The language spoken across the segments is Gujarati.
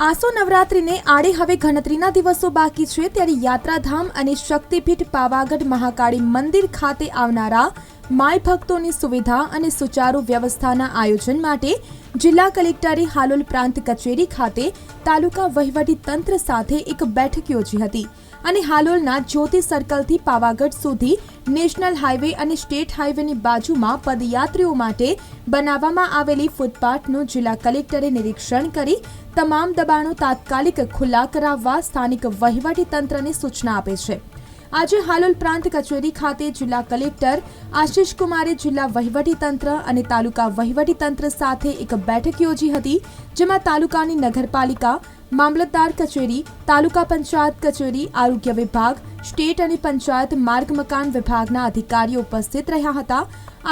આસો નવરાત્રિને આડે હવે ગણતરીના દિવસો બાકી છે ત્યારે યાત્રાધામ અને શક્તિપીઠ પાવાગઢ મહાકાળી મંદિર ખાતે આવનારા માય ભક્તોની સુવિધા અને સુચારુ વ્યવસ્થાના આયોજન માટે જિલ્લા કલેક્ટરે હાલોલ પ્રાંત કચેરી ખાતે તાલુકા વહીવટી તંત્ર સાથે એક બેઠક યોજી હતી અને હાલોલના જ્યોતિ સર્કલથી પાવાગઢ સુધી નેશનલ હાઈવે અને સ્ટેટ હાઈવેની બાજુમાં પદયાત્રીઓ માટે બનાવવામાં આવેલી ફૂટપાથનું જિલ્લા કલેક્ટરે નિરીક્ષણ કરી તમામ દબાણો તાત્કાલિક ખુલ્લા કરાવવા સ્થાનિક વહીવટી તંત્રને સૂચના આપે છે. આજે હાલોલ પ્રાંત કચેરી ખાતે જિલ્લા કલેક્ટર આશિષ કુમારે જિલ્લા વહીવટી તંત્ર અને તાલુકા વહીવટી તંત્ર સાથે એક બેઠક યોજી હતી, જેમાં તાલુકાની નગરપાલિકા મામલતદાર કચેરી, તાલુકા પંચાયત કચેરી, આરોગ્ય વિભાગ, સ્ટેટ અને પંચાયત માર્ગ મકાન વિભાગના અધિકારીઓ ઉપસ્થિત રહ્યા હતા.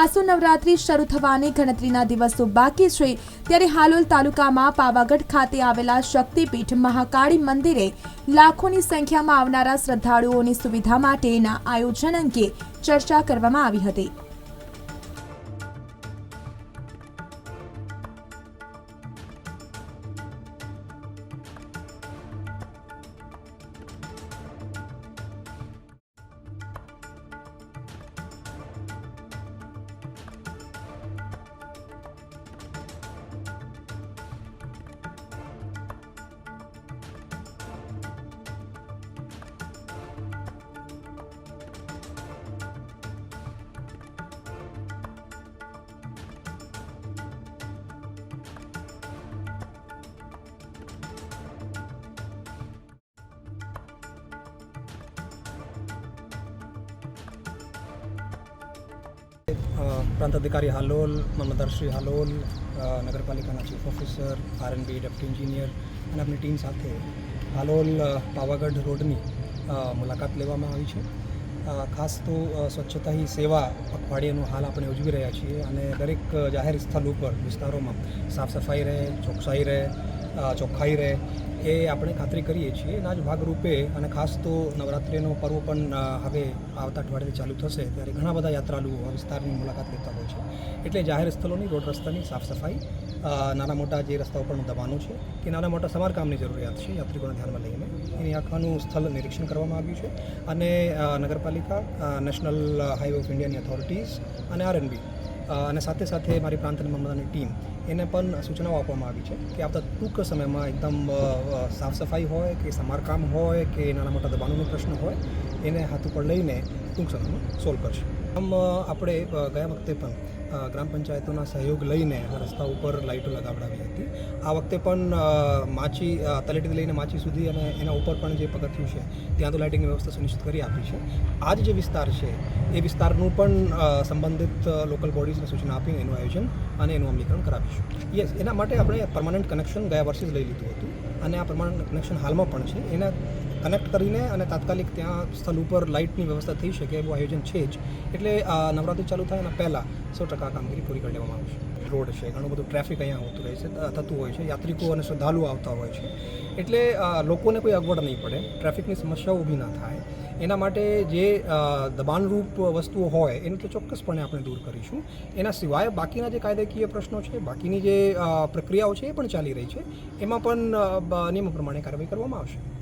આસો નવરાત્રી શરૂ થવાને ગણતરીના દિવસો બાકી છે. ત્યારે હાલોલ તાલુકામાં પાવાગઢ ખાતે આવેલા શક્તિપીઠ મહાકાળી મંદિરે લાખોની સંખ્યામાં આવનારા શ્રદ્ધાળુઓની સુવિધા માટેના આયોજન અંગે ચર્ચા કરવામાં આવી હતી. પ્રાંત અધિકારી હાલોલ મામલદારશ્રી હાલોલ નગરપાલિકાના chief officer RNB deputy engineer અને આપણી ટીમ સાથે હાલોલ પાવાગઢ રોડની મુલાકાત લેવામાં આવી છે. ખાસ તો સ્વચ્છતા હી સેવા પખવાડિયાનું હાલ આપણે ઉજવી રહ્યા છીએ અને દરેક જાહેર સ્થળ ઉપર વિસ્તારોમાં સાફ સફાઈ રહે, ચોકસાઈ રહે ચોખ્ખાઈ રહે એ આપણે ખાતરી કરીએ છીએ. એના જ ભાગરૂપે અને ખાસ તો નવરાત્રિનો પર્વ પણ હવે આવતા અઠવાડિયે ચાલુ થશે ત્યારે ઘણા બધા યાત્રાળુઓ આ વિસ્તારની મુલાકાત લેતા હોય છે. એટલે જાહેર સ્થળોની, રોડ રસ્તાની સાફ સફાઈ નાના મોટા જે રસ્તાઓ પરનું દબાણો છે કે નાના મોટા સમારકામની જરૂરિયાત છે, યાત્રિકોને ધ્યાનમાં લઈને એની આખાનું સ્થળ નિરીક્ષણ કરવામાં આવ્યું છે. અને નગરપાલિકા નેશનલ હાઈવે ઓફ ઇન્ડિયાની ઓથોરિટીઝ અને આરએનબી અને સાથે સાથે મારી પ્રાંતની મમતાની ટીમ, એને પણ સૂચનાઓ આપવામાં આવી છે કે આવતા ટૂંક સમયમાં એકદમ સાફ સફાઈ હોય, કે સમારકામ હોય, કે નાના મોટા દબાણોનો પ્રશ્ન હોય, એને હાથ ઉપર લઈને ટૂંક સમયમાં સોલ્વ કરશે. આમ આપણે ગયા વખતે પણ ગ્રામ પંચાયતોના સહયોગ લઈને રસ્તા ઉપર લાઇટો લગાવડાવી હતી. આ વખતે પણ માછી તલેટીથી લઈને માચી સુધી અને એના ઉપર પણ જે પગથિયું છે, ત્યાં તો લાઇટિંગની વ્યવસ્થા સુનિશ્ચિત કરી આપી છે. આ જે વિસ્તાર છે, એ વિસ્તારનું પણ સંબંધિત લોકલ બોડીઝને સૂચના આપીને એનું આયોજન અને એનું અમલીકરણ કરાવીશું. યસ એના માટે આપણે પરમાનન્ટ કનેક્શન ગયા વર્ષે જ લઈ લીધું હતું અને આ પરમાનન્ટ કનેક્શન હાલમાં પણ છે. એને કનેક્ટ કરીને અને તાત્કાલિક ત્યાં સ્થળ ઉપર લાઇટની વ્યવસ્થા થઈ શકે એવું આયોજન છે જ. એટલે નવરાત્રી ચાલુ થાય એના પહેલાં સો ટકા કામગીરી પૂરી કરી લેવામાં આવશે. રોડ છે, ઘણું બધું ટ્રાફિક અહીંયા હોતું રહે છે થતું હોય છે, યાત્રિકો અને શ્રદ્ધાળુઓ આવતા હોય છે. એટલે લોકોને કોઈ અગવડ નહીં પડે, ટ્રાફિકની સમસ્યાઓ ઊભી ના થાય. એના માટે જે દબાણરૂપ વસ્તુઓ હોય, એને તો ચોક્કસપણે આપણે દૂર કરીશું. એના સિવાય બાકીના જે કાયદાકીય પ્રશ્નો છે, બાકીની જે પ્રક્રિયાઓ છે એ પણ ચાલી રહી છે. એમાં પણ નિયમો પ્રમાણે કાર્યવાહી કરવામાં આવશે.